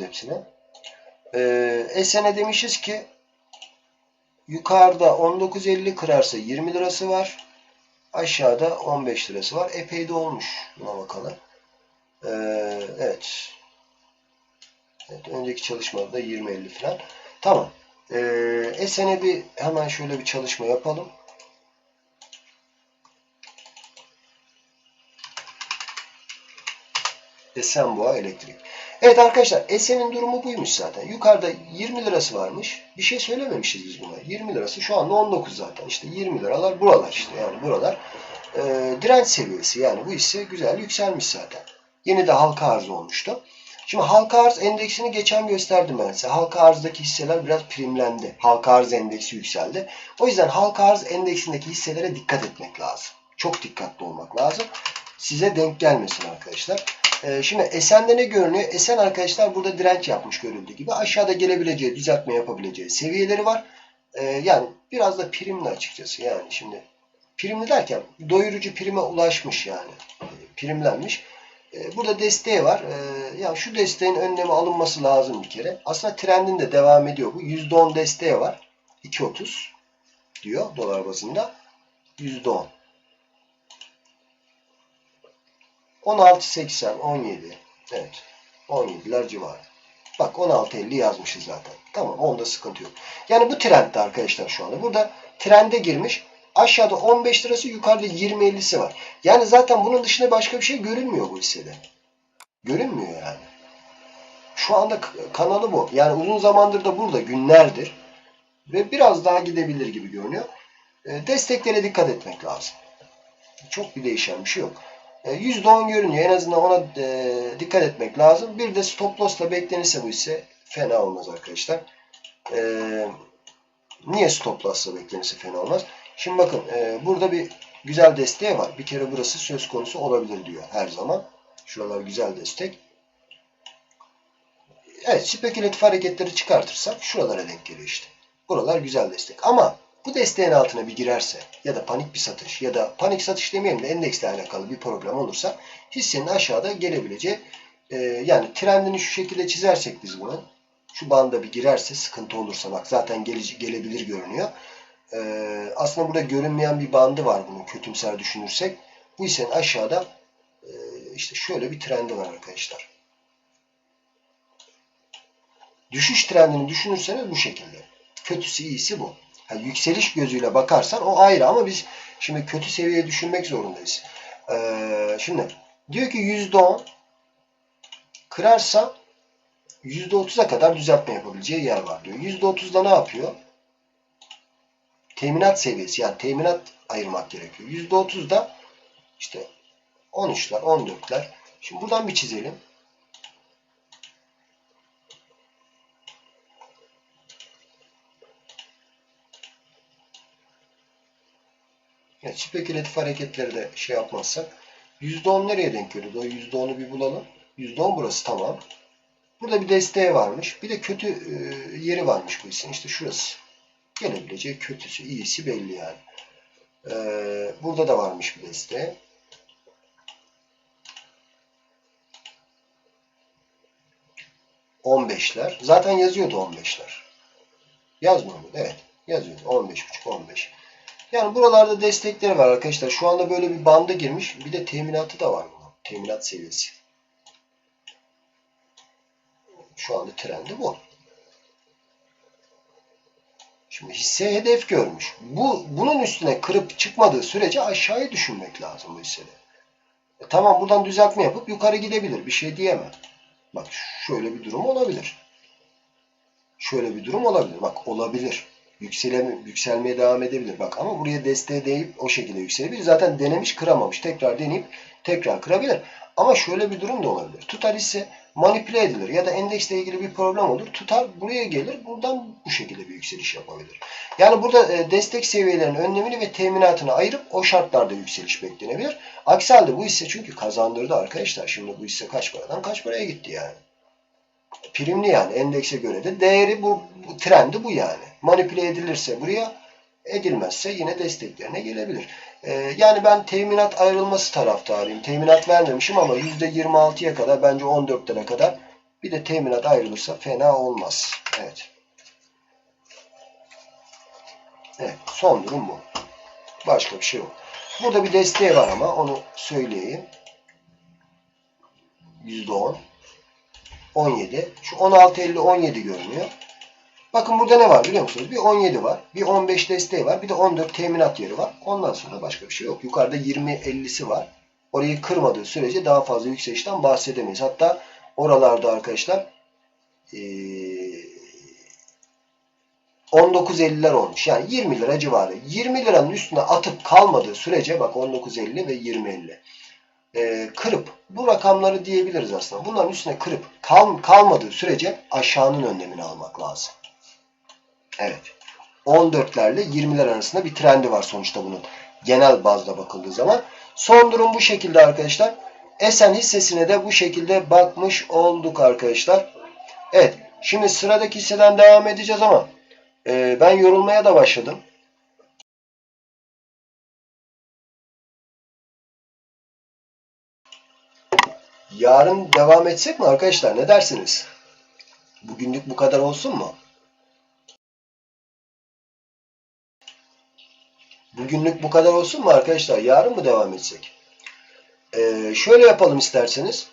hepsine. Ee, SN'e demişiz ki yukarıda 19.50 kırarsa 20 lirası var. Aşağıda 15 lirası var. Epey de olmuş. Buna bakalım. Ee, evet. evet. Önceki çalışmada 20.50 falan. Tamam. Ee, SN'e bir hemen şöyle bir çalışma yapalım. Esenboğa Elektrik. Evet arkadaşlar Esen'in durumu buymuş zaten. Yukarıda 20 lirası varmış. Bir şey söylememişiz biz buna. 20 lirası şu anda 19 zaten. İşte 20 liralar buralar işte yani buralar. E, direnç seviyesi yani bu hisse güzel yükselmiş zaten. Yeni de halka arz olmuştu. Şimdi halka arz endeksini geçen gösterdim ben size. Halka arzdaki hisseler biraz primlendi. Halka arz endeksi yükseldi. O yüzden halka arz endeksindeki hisselere dikkat etmek lazım. Çok dikkatli olmak lazım. Size denk gelmesin arkadaşlar. Ee, şimdi Esen'de ne görünüyor? Esen arkadaşlar burada direnç yapmış görüldüğü gibi. Aşağıda gelebileceği, düzeltme yapabileceği seviyeleri var. Ee, yani biraz da primli açıkçası. Yani şimdi primli derken doyurucu prime ulaşmış yani. Ee, primlenmiş. Burada desteği var. Yani şu desteğin önlemi alınması lazım bir kere. Aslında trendin de devam ediyor bu. %10 desteği var. 2.30 diyor dolar bazında. %10. 16.80, 17. Evet. 17'ler civarı. Bak 16.50 yazmışız zaten. Tamam onda sıkıntı yok. Yani bu trendde arkadaşlar şu anda. Burada trende girmiş. Aşağıda 15 lirası yukarıda 20-50'si var. Yani zaten bunun dışında başka bir şey görünmüyor bu hissede. Görünmüyor yani. Şu anda kanalı bu. Yani uzun zamandır da burada günlerdir. Ve biraz daha gidebilir gibi görünüyor. Desteklere dikkat etmek lazım. Çok bir değişen bir şey yok. %10 görünüyor. En azından ona dikkat etmek lazım. Bir de stop loss'la beklenirse bu ise fena olmaz arkadaşlar. Niye stop loss'la beklenirse fena olmaz? Şimdi bakın burada bir güzel desteği var. Bir kere burası söz konusu olabilir diyor her zaman. Şuralar güzel destek. Evet spekülatif hareketleri çıkartırsak şuralara denk geliyor işte. Buralar güzel destek. Ama bu desteğin altına bir girerse ya da panik bir satış ya da panik satış demeyelim de endeksle alakalı bir problem olursa hissenin aşağıda gelebileceği e, yani trendini şu şekilde çizersek biz bunu şu banda bir girerse sıkıntı olursa bak zaten gele, gelebilir görünüyor. E, aslında burada görünmeyen bir bandı var bunun kötümser düşünürsek. Bu hissenin aşağıda e, işte şöyle bir trendi var arkadaşlar. Düşüş trendini düşünürseniz bu şekilde. Kötüsü iyisi bu. Yani yükseliş gözüyle bakarsan o ayrı ama biz şimdi kötü seviyeye düşünmek zorundayız. Ee, şimdi diyor ki %10 kırarsa %30'a kadar düzeltme yapabileceği yer var diyor. %30'da ne yapıyor? Teminat seviyesi yani teminat ayırmak gerekiyor. %30'da işte 13'ler 14'ler. Şimdi buradan bir çizelim. Yani spekülatif hareketleri de şey yapmazsak %10 nereye denk geliyordu? O %10'u bir bulalım. %10 burası tamam. Burada bir desteği varmış. Bir de kötü e, yeri varmış bu hissin. İşte şurası. Gelebileceği kötüsü, iyisi belli yani. Ee, burada da varmış bir desteği. %15'ler. Zaten yazıyordu 15'ler. Yazmıyor mu? Evet. Yazıyordu. 15.5, 15. Yani buralarda destekleri var arkadaşlar. Şu anda böyle bir banda girmiş. Bir de teminatı da var. Teminat seviyesi. Şu anda trendi bu. Şimdi hisse hedef görmüş. Bu bunun üstüne kırıp çıkmadığı sürece aşağıya düşünmek lazım bu hissede. E tamam buradan düzeltme yapıp yukarı gidebilir. Bir şey diyemem. Bak şöyle bir durum olabilir. Şöyle bir durum olabilir. Bak olabilir yükseleme, yükselmeye devam edebilir. Bak ama buraya desteğe değip o şekilde yükselebilir. Zaten denemiş kıramamış. Tekrar deneyip tekrar kırabilir. Ama şöyle bir durum da olabilir. Tutar ise manipüle edilir ya da endeksle ilgili bir problem olur. Tutar buraya gelir. Buradan bu şekilde bir yükseliş yapabilir. Yani burada e, destek seviyelerinin önlemini ve teminatını ayırıp o şartlarda yükseliş beklenebilir. Aksi halde bu hisse çünkü kazandırdı arkadaşlar. Şimdi bu hisse kaç paradan kaç paraya gitti yani. Primli yani endekse göre de değeri bu, bu trendi bu yani manipüle edilirse buraya edilmezse yine desteklerine gelebilir. Ee, yani ben teminat ayrılması taraftarıyım. Teminat vermemişim ama %26'ya kadar bence 14'lere kadar Bir de teminat ayrılırsa fena olmaz. Evet. Evet. Son durum bu. Başka bir şey yok. Burada bir desteği var ama onu söyleyeyim. %10. 17. Şu 16.50 17 görünüyor. Bakın burada ne var biliyor musunuz? Bir 17 var. Bir 15 desteği var. Bir de 14 teminat yeri var. Ondan sonra başka bir şey yok. Yukarıda 20-50'si var. Orayı kırmadığı sürece daha fazla yükselişten bahsedemeyiz. Hatta oralarda arkadaşlar ee, 19.50'ler olmuş. Yani 20 lira civarı. 20 liranın üstüne atıp kalmadığı sürece bak 19.50 ve 20.50 ee, kırıp bu rakamları diyebiliriz aslında. Bunların üstüne kırıp kal, kalmadığı sürece aşağının önlemini almak lazım. Evet. 14'lerle 20'ler arasında bir trendi var sonuçta bunun. Genel bazda bakıldığı zaman. Son durum bu şekilde arkadaşlar. Esen hissesine de bu şekilde bakmış olduk arkadaşlar. Evet. Şimdi sıradaki hisseden devam edeceğiz ama e, ben yorulmaya da başladım. Yarın devam etsek mi arkadaşlar? Ne dersiniz? Bugünlük bu kadar olsun mu? Bugünlük bu kadar olsun mu arkadaşlar? Yarın mı devam etsek? Ee, şöyle yapalım isterseniz.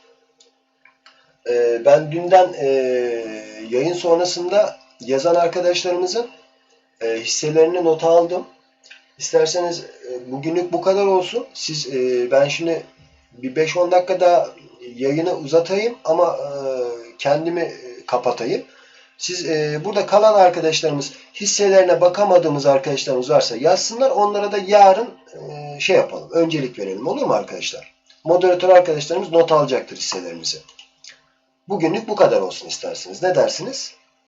Ee, ben dünden e, yayın sonrasında yazan arkadaşlarımızın e, hisselerini nota aldım. İsterseniz e, bugünlük bu kadar olsun. Siz e, ben şimdi bir 5-10 dakika daha yayını uzatayım ama e, kendimi e, kapatayım. Siz e, burada kalan arkadaşlarımız hisselerine bakamadığımız arkadaşlarımız varsa yazsınlar. Onlara da yarın e, şey yapalım. Öncelik verelim. Olur mu arkadaşlar? Moderatör arkadaşlarımız not alacaktır hisselerimizi. Bugünlük bu kadar olsun isterseniz. Ne dersiniz?